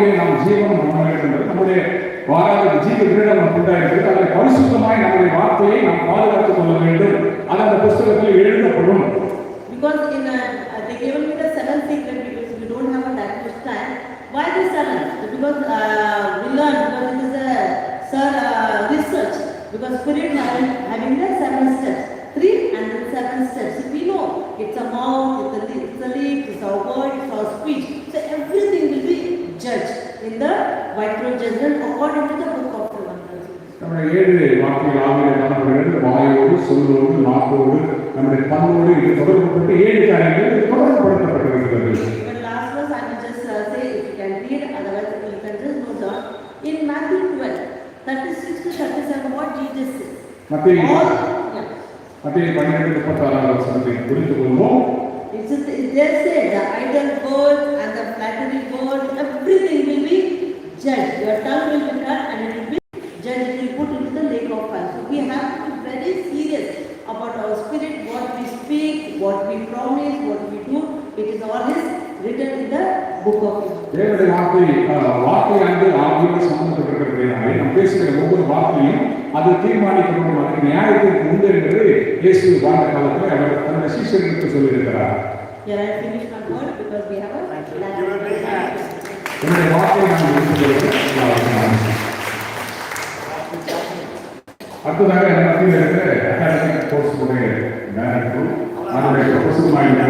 வாழ்க்கையிலே நாம் ஜீவனம் பண்ண வேண்டும் என்று நம்முடைய வாராத ஜீவ கிரீடம் நமக்கு அதை பரிசுத்தமாய் நம்முடைய வார்த்தையை நாம் பாதுகாத்துக் கொள்ள வேண்டும். அது அந்த புஸ்தகத்தில் எழுதப்படும். Because in a, in the white throne judgment according to the book of the wonders. நம்முடைய ஏழு வார்த்தைகள் ஆவியில் காணப்படுகிறது வாயோடு சொல்லோடு நாக்கோடு நம்முடைய பண்போடு இது தொடர்புபட்டு ஏழு காரியங்கள் இது தொடர்புபடுத்தப்பட்டிருக்கிறது Even last verse I will just uh, say if you can read, otherwise you can just note down. In Matthew 12, 36 to 37, what Jesus says. மத்திய All, yeah. மத்திய பன்னிரெண்டு முப்பத்தாறாவது வசனத்தை புரிந்து கொள்வோம் It's just, it there said the idle words and the flattery words, everything will be judged. Your tongue will be cut and it will be judged, it will put into the lake of fire. So we have to be very serious about our spirit, what we speak, what we promise, what we do. It is all is written in the book of Hebrews. தேவனுடைய வார்த்தை அஹ், வார்த்தையானது ஆவியோடு சம்பந்தப்பட்டிருக்கிறதுனாலே நாம் பேசுகிற ஒவ்வொரு வார்த்தையும் அது தீர்மானிக்கப்படும் அதுக்கு நியாயத்திற்கு உண்டு என்று இயேசு வாழ்ந்த காலத்தில் அவர் தன்னுடைய சீசர்களுக்கு சொல்லியிருக்கிறார் Here I finish my word because we have a என்னுடைய வார்த்தையை நான் எடுத்துக்கொள்கிறேன் அடுத்ததாக என் மத்தியில் இருக்கிற அகாடமிக் கோர்ஸுடைய டைரக்டர் அதனுடைய புஸ்தகமாக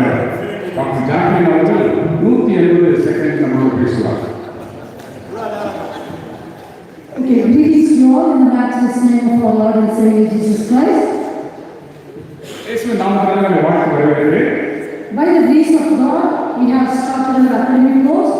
டாக்டர் ஜாக்லின் அவர்கள் நூற்றி எழுபது செகண்ட் நம்மளோட பேசுவார் Okay, greetings to you all in the matchless name of our Lord and Savior Jesus Christ. இயேசுவின் நாமத்தில் நான் வாழ்த்து வரவேற்கிறேன் By the grace of God, we have started our academic course.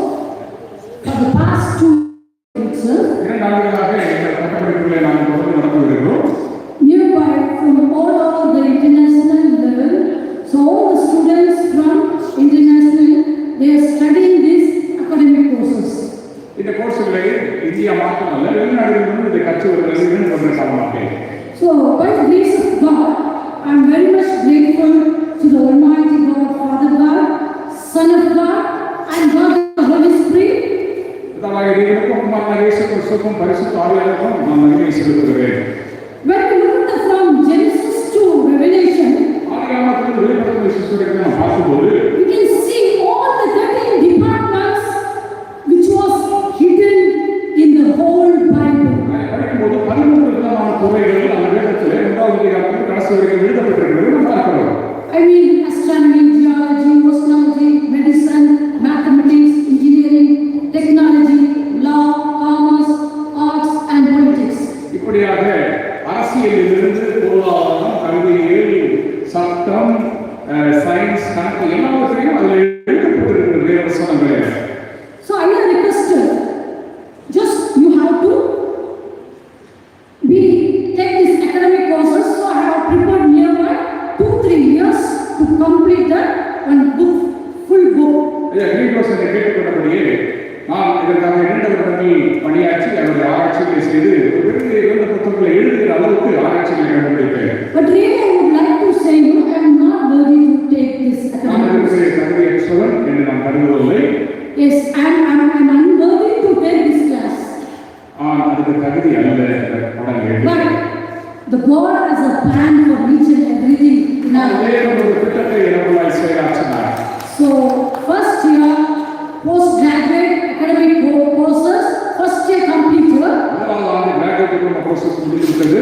to complete that one book, full book. ஐயா கிரீகோசனை கேட்டுக்கொண்டபடியே நான் இதற்காக இரண்டு வருடங்கள் பணியாற்றி அவருடைய ஆராய்ச்சிகளை செய்து ஒரு பெரிய இரண்டு புத்தகங்களை எழுதுகிற அளவுக்கு ஆராய்ச்சிகளை கண்டுபிடித்தேன் But really I would like to say you, I am not worthy to take this நான் academic course. இருக்கிற தகுதியற்றவன் என்று நான் கருதுவதில்லை Yes, I am, I am, I am unworthy to take this class. ஆனால் அதுக்கு தகுதி அல்ல இந்த பாடல்கள் But the God has a plan for each and everything in our life. Correct ఇరవై ఐదు రాస్తున్నారు so first year post graduate academic courses first year complete year graduate courses ముగిస్తుంది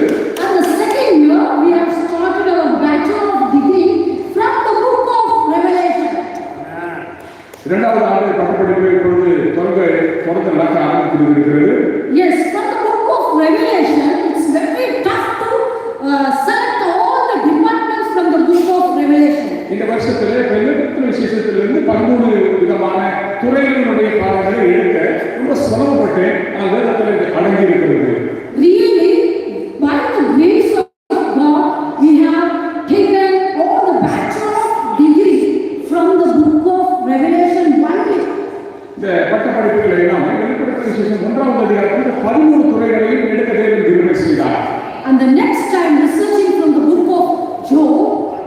இந்த பட்டப்படிப்புகளை எல்லாம் வெளிப்படுத்த விசேஷம் ஒன்றாவது அதிகாரத்தில் பதிமூணு துறைகளையும் எடுக்க தேவன் விரும்பி செய்தார் And the next time researching from the book of Job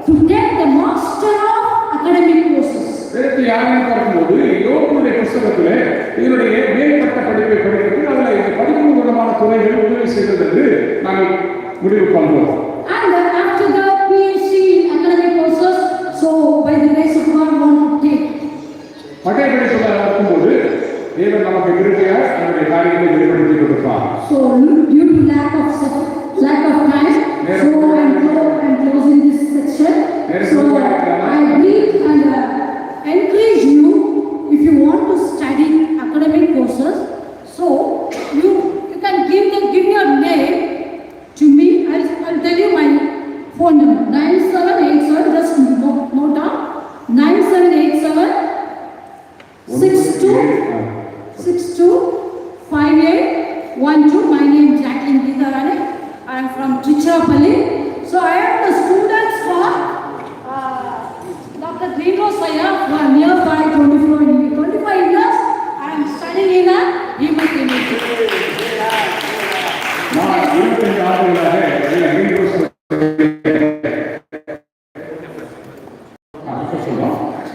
to get the master of academic courses. வேறு யாரும் பார்க்கும்போது யோகனுடைய புஸ்தகத்தில் இதனுடைய மேம்பட்ட படிப்பை படிக்கிறது அதில் பதிமூணு விதமான துறைகள் உதவி செய்தது என்று நாங்கள் முடிவு பண்ணுவோம்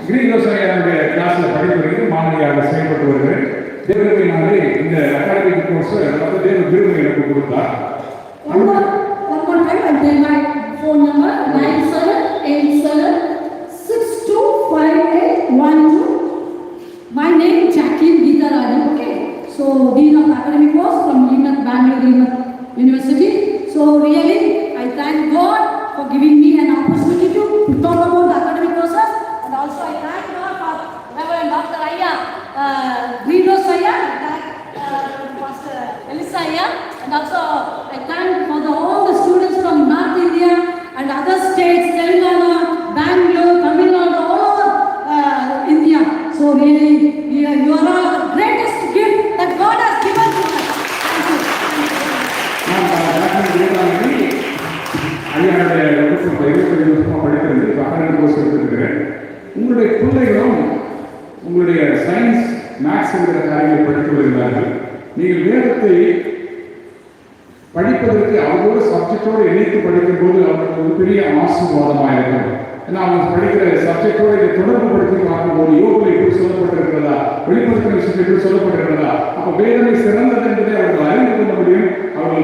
கிரீன் ரோசையாருடைய கிளாஸில் படித்து வருகிறது மாணவியாக செயல்பட்டு வருகிறேன். தேவர்களினாலே இந்த அகாடமிக் கோர்ஸ் வந்து தேவ விருது எனக்கு கொடுத்தார்.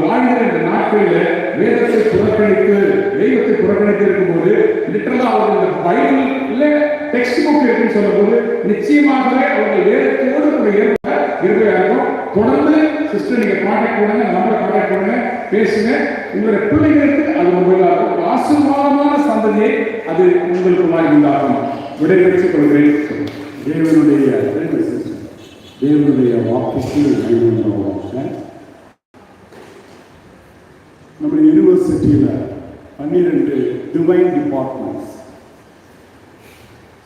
வாழ்கிற இந்த நாட்களில் வேதத்தை புறக்கணித்து தெய்வத்தை புறக்கணித்து இருக்கும்போது லிட்டரலா அவர்கள் இந்த பைபிள் இல்ல டெக்ஸ்ட் புக் இருக்குன்னு சொல்லும்போது நிச்சயமாகவே அவர்கள் வேதத்தோடு கூட ஏற்ப இருக்கும் தொடர்ந்து சிஸ்டர் நீங்க காண்டாக்ட் பண்ணுங்க நம்பரை காண்டாக்ட் பண்ணுங்க பேசுங்க. உங்களுடைய பிள்ளைகளுக்கு அது உங்களாக ஒரு ஆசீர்வாதமான சந்ததியை அது உங்களுக்கு உண்டாகும். விடைபெற்றுக் கொள்கிறேன். தேவனுடைய தேவனுடைய வாக்குக்கு மகிழ்வுண்டாக நம்ம யூனிவர்சிட்டியில் பன்னிரெண்டு divine departments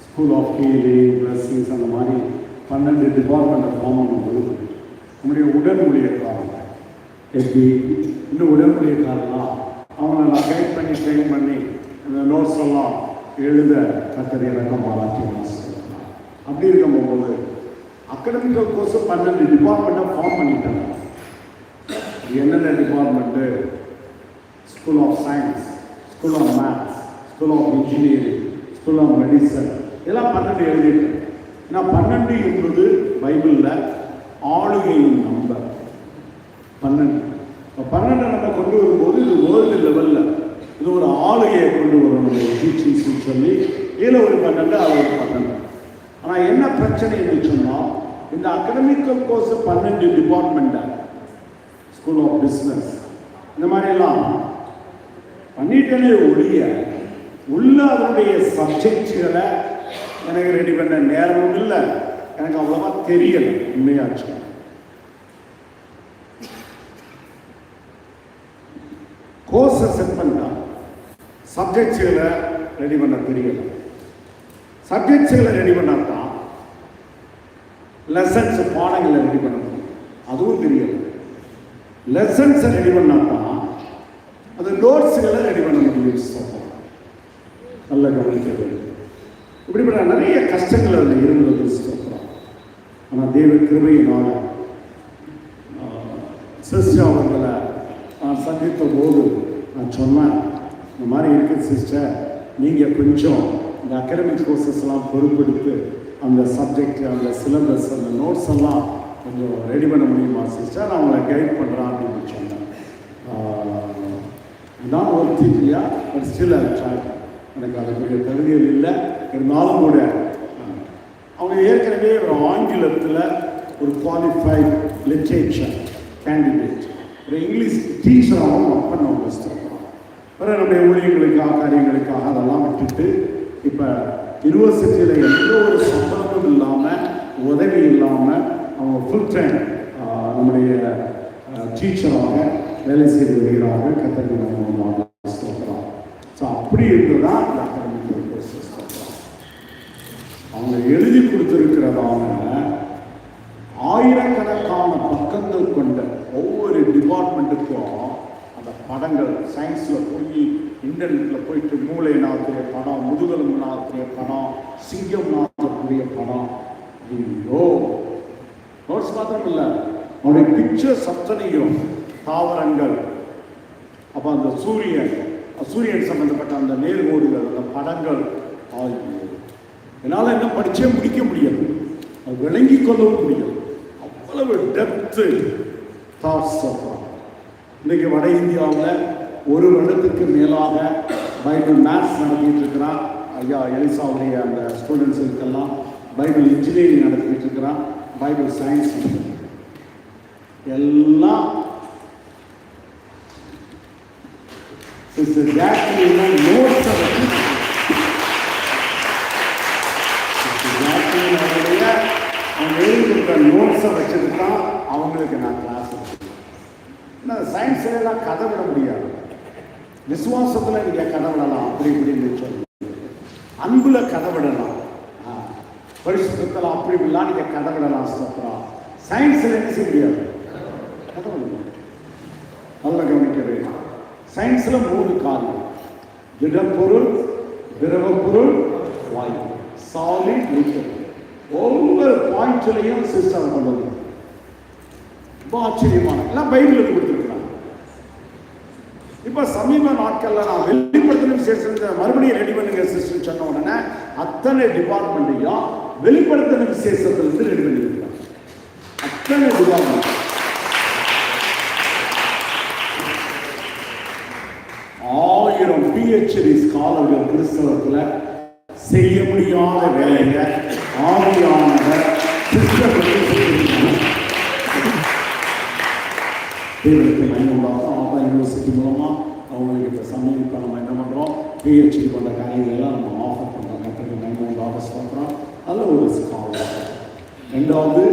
school of healing blessings அந்த மாதிரி பன்னெண்டு டிபார்ட்மெண்ட்டை ஃபார்ம் பண்ணும்போது நம்முடைய உடல் காரணம் எப்படி இன்னும் உடல் ஊழியக்காரலாம் அவங்கள நான் கைட் பண்ணி ட்ரெயின் பண்ணி இந்த நோட்ஸ் எல்லாம் எழுத கத்தர் இறக்கம் பாராட்டி அப்படி அப்படி இருக்கும்போது அகடமிக்கல் கோர்ஸ் பன்னெண்டு டிபார்ட்மெண்ட்டை ஃபார்ம் பண்ணிட்டாங்க. என்னென்ன department school of science school of maths school of engineering school of medicine இதெல்லாம் பன்னெண்டு எழுதிட்டேன் ஏன்னா பன்னெண்டு என்பது பைபிளில் ஆளுகையின் நம்பர் பன்னெண்டு. இப்போ பன்னெண்டு நம்ம கொண்டு வரும்போது இது வேர்ல்டு லெவலில் இது ஒரு ஆளுகையை கொண்டு வரணும். டீச்சிங்ஸ்னு சொல்லி இதில் ஒரு பன்னெண்டு அது ஒரு பன்னெண்டு. ஆனால் என்ன பிரச்சனை சொன்னால் இந்த அகடமிக்கல் கோர்ஸ் பன்னெண்டு டிபார்ட்மெண்ட்டை ஸ்கூல் ஆஃப் பிஸ்னஸ் இந்த மாதிரிலாம் பண்ணிட்டேனே ஒழிய உள்ள அவருடைய சப்ஜெக்ட்களை எனக்கு ரெடி பண்ண நேரமும் இல்லை. எனக்கு அவ்வளோவா தெரியல உண்மையாச்சு. கோர்ஸை செட் பண்ணா சப்ஜெக்ட்ஸுகளை ரெடி பண்ண தெரியல. சப்ஜெக்ட்ஸுகளை ரெடி பண்ணால் தான் லெசன்ஸ் பாடங்களை ரெடி பண்ண முடியும் அதுவும் தெரியல. லெசன்ஸை ரெடி பண்ணால் தான் அந்த நோட்ஸுகளை ரெடி பண்ண முடியும் சொல்றோம். நல்ல கவனிக்க வேண்டும் இப்படிப்பட்ட நிறைய கஷ்டங்கள் அதில் இருந்தது சொல்கிறோம் ஆனால் தேவ கிருமையினால் சிஸ்டர் அவர்களை நான் சந்தித்த போது நான் சொன்னேன் இந்த மாதிரி இருக்குது சிஸ்டர் நீங்கள் கொஞ்சம் இந்த அகாடமிக் கோர்சஸ்லாம் பொறுப்பெடுத்து அந்த சப்ஜெக்ட் அந்த சிலபஸ் அந்த நோட்ஸ் எல்லாம் கொஞ்சம் ரெடி பண்ண முடியுமா சிஸ்டர்? நான் அவங்களை கைட் பண்ணுறான் அப்படின்னு சொன்னேன். நான் ஒரு டீச்சரியா பட் ஸ்டில் எனக்கு அதுக்குரிய தகுதிகள் இல்லை. இருந்தாலும் கூட அவங்க ஏற்கனவே ஒரு ஆங்கிலத்தில் ஒரு குவாலிஃபைட் லிட்ரேச்சர் கேண்டிடேட் ஒரு இங்கிலீஷ் டீச்சராகவும் ஒர்க் பண்ண வச்சுருக்கிறோம் பிறகு நம்முடைய ஊழியர்களுக்காக காரியங்களுக்காக அதெல்லாம் விட்டுட்டு இப்போ யூனிவர்சிட்டியில் எந்த ஒரு சம்பளமும் இல்லாமல் உதவி இல்லாமல் அவங்க ஃபுல் டைம் நம்முடைய டீச்சராக வேலை செய்து வருகிறார்கள் கத்தர்கள் ஸோ அப்படி இருந்துதான் இந்த அகாடமிக் கோர்சஸ் அவங்க எழுதி கொடுத்துருக்கிறதான ஆயிரக்கணக்கான பக்கங்கள் கொண்ட ஒவ்வொரு டிபார்ட்மெண்ட்டுக்கும் அந்த படங்கள் சயின்ஸில் போய் இன்டர்நெட்டில் போயிட்டு மூளை நாத்திரிய படம் முதுகெலும்பு நாத்திரிய படம் சிங்கம் நாக்கக்கூடிய படம். ஐயோ நோட்ஸ் மாத்திரம் இல்லை. அவனுடைய பிக்சர்ஸ் அத்தனையும் தாவரங்கள். அப்போ அந்த சூரியன் சூரியன் சம்பந்தப்பட்ட அந்த நேர்கோடுகள் அந்த படங்கள் ஆகிய என்னால் என்ன படித்தே முடிக்க முடியாது. அது விளங்கி கொள்ளவும் முடியாது. அவ்வளவு டெப்த்து தாட்ஸ் இன்னைக்கு வட இந்தியாவில் ஒரு வருடத்துக்கு மேலாக பைபிள் மேத்ஸ் நடத்திட்டு இருக்கிறான். ஐயா எலிசாவுடைய அந்த ஸ்டூடெண்ட்ஸுக்கெல்லாம் பைபிள் இன்ஜினியரிங் நடத்திட்டு இருக்கிறான். பைபிள் சயின்ஸ் எல்லாம் சிஸ்டர் ஜாக்லின் நோட்ஸை வச்சு of அவருடைய அவங்க எழுதியிருக்க நோட்ஸை வச்சது தான் அவங்களுக்கு நான் கிளாஸ் ஏன்னா சயின்ஸ்லாம் எல்லாம் கதை விட முடியாது. விசுவாசத்தில் நீங்க கதை விடலாம். அப்படி இப்படின்னு சொல்லி அன்புல கதை விடலாம். பரிசுத்தத்தில் அப்படி இப்படிலாம் நீங்க கதை விடலாம் ஸ்தோத்திரம் சயின்ஸ்ல என்ன செய்ய முடியாது? கதை விட முடியாது நல்ல கவனிக்க சயின்ஸில் மூணு காரணம் திடப்பொருள் திரவ பொருள் வாயு. சாலிட் லிக்விட் ஒவ்வொரு பாயிண்ட்லையும் சிஸ்டம் கொண்டு வந்து ரொம்ப ஆச்சரியமான. எல்லாம் பைபிளுக்கு கொடுத்துருக்குறாங்க. இப்போ சமீப நாட்களில் நான் வெளிப்படுத்தின விசேஷம் மறுபடியும் ரெடி பண்ணுங்க சிஸ்டம் சொன்ன உடனே அத்தனை டிபார்ட்மெண்ட்டையும் வெளிப்படுத்தின விசேஷத்துலேருந்து ரெடி பண்ணிருக்கிறாங்க அத்தனை டிபார்ட்மெண்ட் பிஹெச்டி ஸ்காலர்கள் கிறிஸ்தவத்துல செய்ய முடியாத வேலையை ஆவியானவர் தேவனுக்கு ஆபா யூனிவர்சிட்டி மூலமா அவங்களுக்கு இப்போ இப்போ நம்ம என்ன பண்ணுறோம் பிஹெச்டி கொண்ட காரியங்கள் எல்லாம் நம்ம ஆஃபர் பண்ணுறோம் கற்றுக்கு மயமுண்டாக சொல்கிறோம் அதில் ஒரு ஸ்காலர் ரெண்டாவது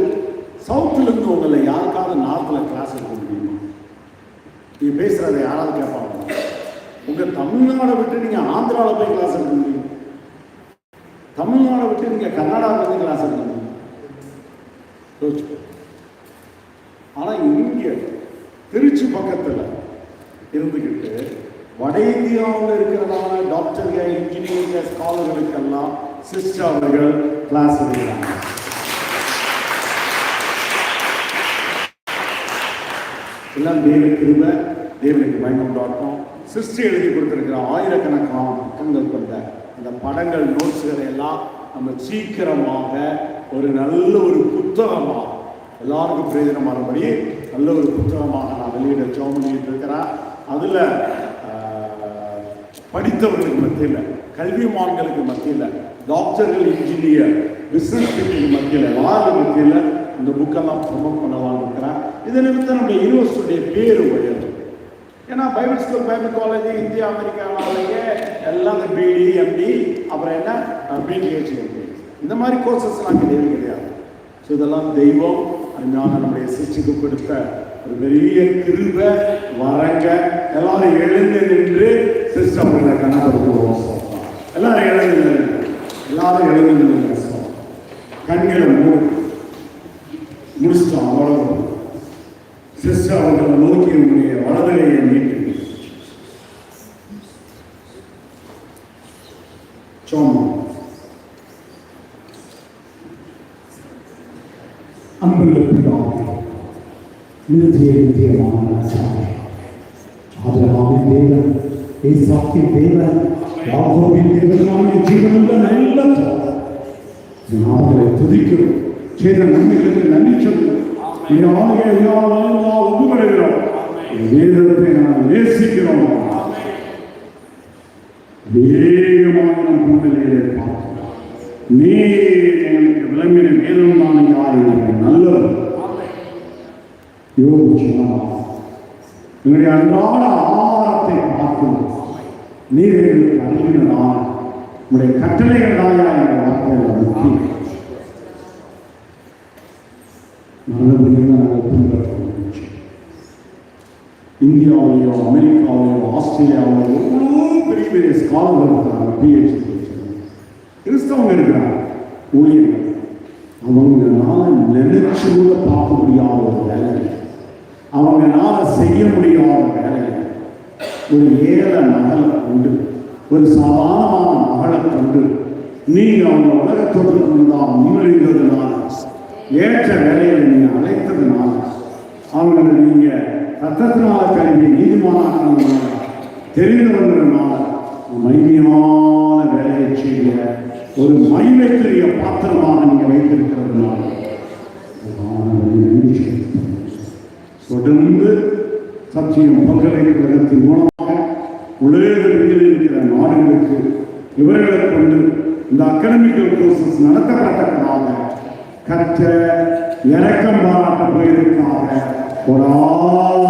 சவுத்துலேருந்து உங்களை யாருக்காவது நார்த்தில் கிளாஸ் எடுக்க முடியுமா? நீ பேசுகிறத யாராவது கேட்பாங்க. உங்கள் தமிழ்நாடை விட்டு நீங்கள் ஆந்திராவில் போய் கிளாஸ் எடுக்க முடியும். தமிழ்நாடை விட்டு நீங்கள் கர்நாடகாவில் போய் கிளாஸ் எடுக்க முடியும். ஆனால் இங்கே திருச்சி பக்கத்தில் இருந்துக்கிட்டு வட இந்தியாவில் இருக்கிறதான டாக்டர்கள் இன்ஜினியரிங் ஸ்காலர்களுக்கெல்லாம் சிஸ்டர் அவர்கள் கிளாஸ் எடுக்கிறாங்க. எல்லாம் தேவ கிருப தேவனுக்கு பயனுண்டாட்டம் சிருஷ்டி எழுதி கொடுத்துருக்கிற ஆயிரக்கணக்கான பக்கங்கள் கொண்ட இந்த படங்கள் நோட்ஸுகளை எல்லாம் நம்ம சீக்கிரமாக ஒரு நல்ல ஒரு புத்தகமாக எல்லாருக்கும் பிரயோஜனமானபடி நல்ல ஒரு புத்தகமாக நான் வெளியிட ஜோம் பண்ணிட்டு இருக்கிறேன். அதில் படித்தவர்களுக்கு மத்தியில் கல்விமான்களுக்கு மத்தியில் டாக்டர்கள் இன்ஜினியர் பிஸ்னஸ் பீப்புளுக்கு மத்தியில் எல்லாரும் மத்தியில் இந்த புக்கெல்லாம் ப்ரொமோட் பண்ணலாம்னு இருக்கிறேன். இதை நிமித்தம் நம்முடைய யூனிவர்சிட்டியுடைய பேர் உயரும் ஏன்னா Bible school Bible college India அமெரிக்காவிலேயே எல்லாம் இந்த பிடி எம்டி அப்புறம் என்ன? பிடிஹெச் இந்த மாதிரி கோர்சஸ்லாம் கிடையவே கிடையாது. ஸோ இதெல்லாம் தெய்வம் அதனால நம்முடைய சிருஷ்டிக்கு கொடுத்த ஒரு பெரிய கிருப வரங்க. எல்லாரும் எழுந்து நின்று சிஸ்டம் கணப்படுத்துவோம் எல்லாரும் எழுந்து நின்று எல்லாரும் எழுந்து நின்று கண்களை மூடி. முடிச்சிட்டோம் அவ்வளோ சிஸ்டர் அவர்களை நோக்கி உங்களுடைய வலதுகையை நீட்டு சோமா அன்புள்ள பிதாவே நிறுத்திய நித்தியமான தேவன் தேவன் ஜீவனுள்ள நல்ல நாமங்களை துதிக்கிறோம். செய்த நன்மைகளுக்கு நன்றி சொல்லுங்கள் இந்த வாழ்க்கையை நாம் ஒப்பு பெறுகிறோம் வேதத்தை நாம் நேசிக்கிறோம். வேகமாக நம் கூட்டத்திலே பார்க்கிறோம். நீ எங்களுக்கு விளங்கின வேதமான யார் நல்லது. யோசிக்கலாம் என்னுடைய அன்றாட ஆதாரத்தை பார்க்கும் நீர் எங்களுக்கு அறிவினார் உங்களுடைய கட்டளைகள் தாயா எங்கள் வார்த்தைகள் முக்கியம். நல்லபடியாக நாங்கள் பின்பற்றணும் இந்தியாவிலேயோ அமெரிக்காவிலேயோ ஆஸ்திரேலியாவிலேயோ எவ்வளோ பெரிய பெரிய ஸ்காலர்கள் இருக்கிறாங்க பிஹெச்டி கிறிஸ்தவங்க இருக்கிறாங்க ஊழியர்கள். அவங்களால நினைச்சு கூட பார்க்க முடியாத ஒரு வேலை. அவங்களால செய்ய முடியாத வேலை. ஒரு ஏழை மகளை கொண்டு ஒரு சாதாரணமான மகளை கொண்டு நீங்க அவங்க உலகத்தோடு தான் முன்னிலைங்கிறதுனால ஏற்ற வேலையை நீங்க அழைத்ததுனால அவங்களை நீங்க ரத்தத்தினால் கல்வி நீதிமானாக்கிறதுனால தெரிந்தவங்கிறதுனால மைமையான வேலையை செய்ய ஒரு மைமைக்குரிய பாத்திரமாக நீங்க வைத்திருக்கிறதுனால தொடர்ந்து சத்தியம் பல்கலைக்கழகத்தின் மூலமாக உலகத்தில் இருக்கிற நாடுகளுக்கு இவர்களை கொண்டு இந்த அகாடமிக்கல் கோர்சஸ் நடத்தப்பட்டதாக கற்ற இறக்கம் பாராட்ட போயிருக்காங்க ஒரு ஆள்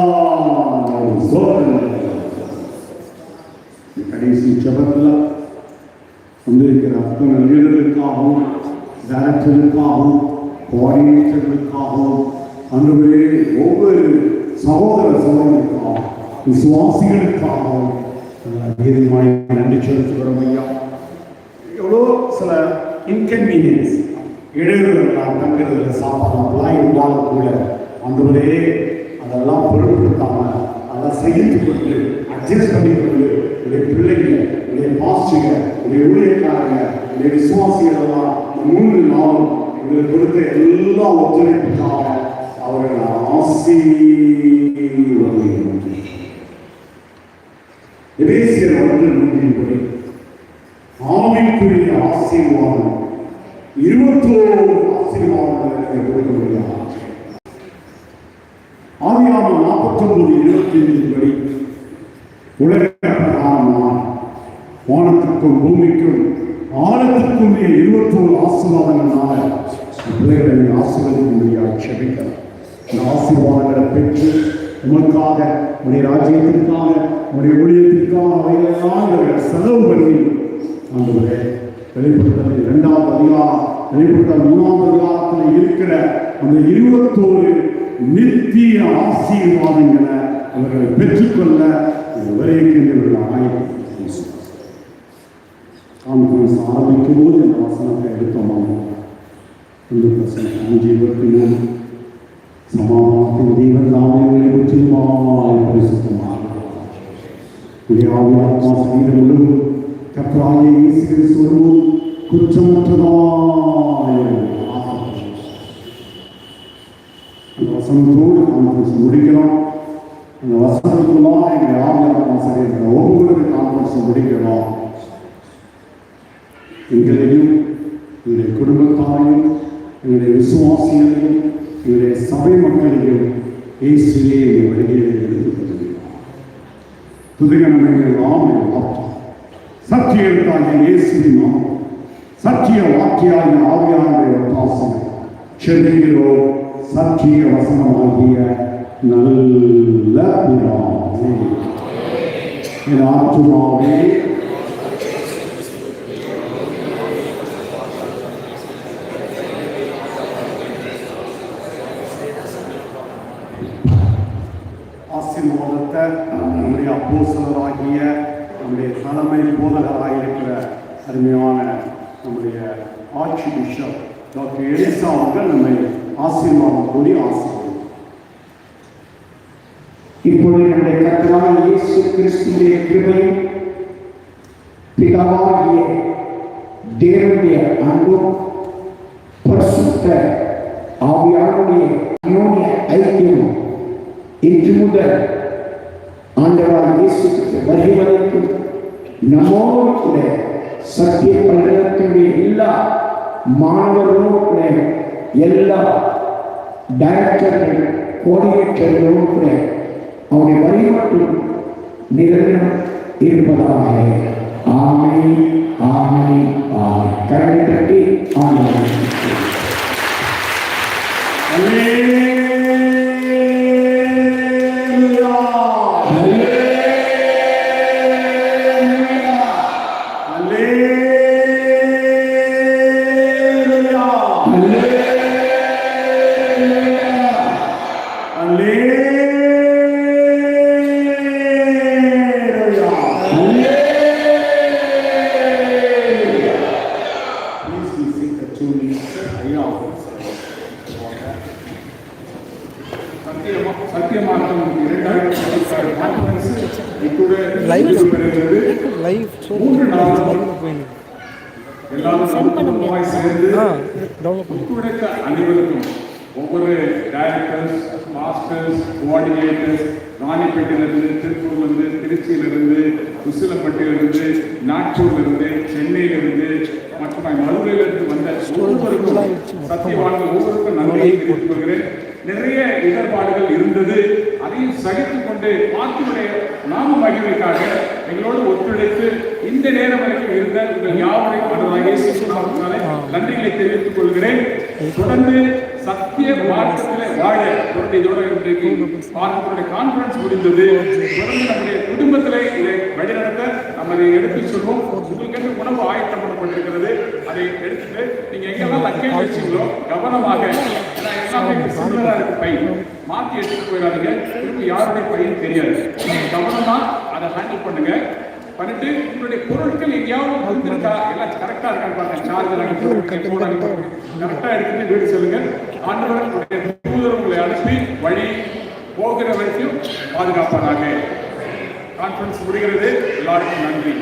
கடைசி ஜபத்தில் வந்திருக்கிற அத்தனை லீடர்களுக்காகவும் டைரக்டர்களுக்காகவும் கோஆர்டினேட்டர்களுக்காகவும் அன்றுவே ஒவ்வொரு சகோதர சகோதரிக்காகவும் விசுவாசிகளுக்காகவும் அதிகமாய் நன்றி செலுத்துகிறோம் ஐயா. எவ்வளோ சில இன்கன்வீனியன்ஸ் இடையூறுகள் நான் தங்குறதுல சாப்பிடலாம். இருந்தாலும் கூட அன்றுவரே அதெல்லாம் பொருட்படுத்தாம அதெல்லாம் சகித்து கொண்டு அட்ஜஸ்ட் பண்ணிக்கொண்டு உடைய பிள்ளைங்க உடைய பாஸ்டிங்க உடைய ஊழியக்காரங்க உடைய விசுவாசிகளெல்லாம் மூன்று நாளும் எங்களுக்கு கொடுத்த எல்லா ஒத்துழைப்புக்காக அவர்கள் ஆசி எபேசியர் ஒன்று நூற்றின்படி ஆவிக்குரிய ஆசீர்வாதம் இருபத்தோரு ஆசீர்வாதங்கள் கொடுக்க முடியாது ஆவியான நாற்பத்தொன்பது இருபத்தி ஐந்தின்படி உலக வானத்துக்கும் பூமிக்கும் ஆழத்துக்கும் இருபத்தோரு ஆசீர்வாதங்களால பிள்ளைகளை ஆசீர்வதிக்க முடியாது செபிக்கலாம் இந்த ஆசீர்வாதங்களை பெற்று உமக்காக உடைய ராஜ்யத்திற்காக உடைய ஊழியத்திற்காக அவைகளெல்லாம் இவர்கள் செலவு பண்ணி ஆண்டவரே வெளிப்படுத்தல் இரண்டாவது அதிகாரம் வெளிப்படுத்தல் மூணாவது அதிகாரத்தில் இருக்கிற அந்த இருபத்தோரு நித்திய ஆசீர்வாதங்களை அவர்களை பெற்றுக்கொள்ள விவரிக்கின்றவர்கள் ஆயிரம் ஆரம்பிக்கும் போது இந்த வசனத்தை எடுத்தோம்? இந்த பர்சன்ட் அஞ்சு இருபத்தி மூணு சமாதானத்தின் தெய்வம் நாமங்களை முற்றிலுமாய் பரிசுத்தமாக உடைய ஆவியாத்மா சரீரம் முழுவதும் கர்த்தராகிய இயேசு கிறிஸ்து குற்றமற்றதாய் ஆக்கப்படும். அந்த வசனத்தோடு கான்ஃபரன்ஸ் முடிக்கலாம். இந்த வசனத்துலாம் எங்கள் ஆவியாத்மா இந்த ஒவ்வொரு கான்ஃபரன்ஸ் முடிக்கலாம் எங்களையும் எங்களுடைய குடும்பத்தாரையும் எங்களுடைய விசுவாசிகளையும் எங்களுடைய சபை மக்களையும் இயேசுவே எங்கள் வழியில் எடுத்துக்கொள்கிறார் துதிகணங்கள் நாமம் சத்தியத்தாகிய இயேசுவின் நாமம். சத்திய வாக்கியாகிய ஆவியானுடைய ஒத்தாசம் செல்கிறோ சத்திய வசனமாகிய நல்ல பிதாவே என் ஆத்துமாவே ஆசீர்வாதத்தை நம்முடைய அப்போசலராகிய நம்முடைய தலைமை போதகராக இருக்கிற அருமையான நம்முடைய ஆட்சி பிஷப் டாக்டர் எலிசா அவர்கள் நம்மை ஆசீர்வாதம். கூடி ஆசீர்வாதம் இப்பொழுது நம்முடைய கர்த்தரான இயேசு கிறிஸ்துவின் கிருபையும் பிதாவாகிய தேவனுடைய அன்பும் பரிசுத்த ஆவியானுடைய அன்னோனிய ஐக்கியமும் இன்று முதல் ஆண்டவராக இயேசு கிறிஸ்து நம்மோடு கூட சத்திய பல்கலைக்கழகத்தினுடைய எல்லா மாணவர்களோடு கூட எல்லா டைரக்டர்கள் கோஆர்டினேட்டர்களோடு கூட அவருடைய வரி மட்டும் நிரந்தரம் இருப்பதாக. ஆமை ஆமை ஆமை கரலை தட்டி ஆமை அனைவருக்கும் ஒவ்வொரு டைரக்டர்ஸ் மாஸ்டர்ஸ் கோஆர்டினேட்டர்ஸ் ராணிப்பேட்டையிலிருந்து திருப்பூர்லேருந்து திருச்சியிலிருந்து உசிலம்பட்டியிலிருந்து நாக்பூர்லேருந்து சென்னையிலிருந்து மற்றும் மதுரையிலிருந்து வந்த ஒவ்வொருவருக்கும் சத்தியவான்கள் ஒவ்வொருக்கும் நன்றியை தெரிவித்துக் கொள்கிறேன். நிறைய இடர்பாடுகள் இருந்தது. அதையும் சகித்துக் கொண்டு பார்த்தினுடைய நாம மகிழ்வுக்காக எங்களோடு ஒத்துழைத்து இந்த நேரம் வரைக்கும் இருந்த உங்கள் யாவரையும் மனதாக நன்றிகளை தெரிவித்துக் கொள்கிறேன். தொடர்ந்து சத்திய மார்க்கத்திலே வாழ. தொடர்ந்து இதோட இன்றைக்கு பார்க்கக்கூடிய கான்ஃபரன்ஸ் முடிந்தது. தொடர்ந்து நம்முடைய குடும்பத்திலே இதை வழிநடத்த நம்ம அதை எடுத்து சொல்வோம். உங்களுக்கு உணவு ஆயத்தம் பண்ணப்பட்டிருக்கிறது அதை எடுத்துட்டு நீங்க எங்கெல்லாம் லக்கேஜ் வச்சீங்களோ கவனமாக ஏன்னா எல்லாமே சிமிலரா இருக்கு பை மாத்தி எடுத்துட்டு போயிடாதீங்க. திரும்ப யாருடைய பையன் தெரியாது. கவனமா அதை ஹேண்டில் பண்ணுங்க. பண்ணிட்டு உங்களுடைய பொருட்கள் எங்கேயாவது வந்திருக்கா? எல்லாம் கரெக்டா இருக்கான்னு பாருங்க. சார்ஜர் கரெக்டா எடுத்துட்டு வீடு சொல்லுங்க. ஆண்டவர் உங்களுடைய தூதர் உங்களை அனுப்பி வழி போகிற வரைக்கும் பாதுகாப்பானாங்க கான்ஃபரன்ஸ் முடிகிறது. எல்லாருக்கும் நன்றி.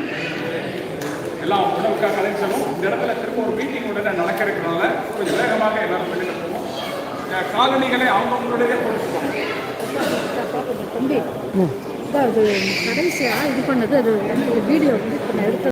எல்லாம் உணவுக்காக அழைச்சாலும் இந்த இடத்துல திரும்ப ஒரு மீட்டிங் உடனே நடக்கிறதுனால கொஞ்சம் வேகமாக எல்லாரும் வெளியில போவோம். அஹ் காலணிகளை அவங்களுடைய கொடுத்துக்கோங்க தம்பி அது கடைசியாக இது பண்ணது அது வீடியோ வந்து இப்போ நான் எடுத்த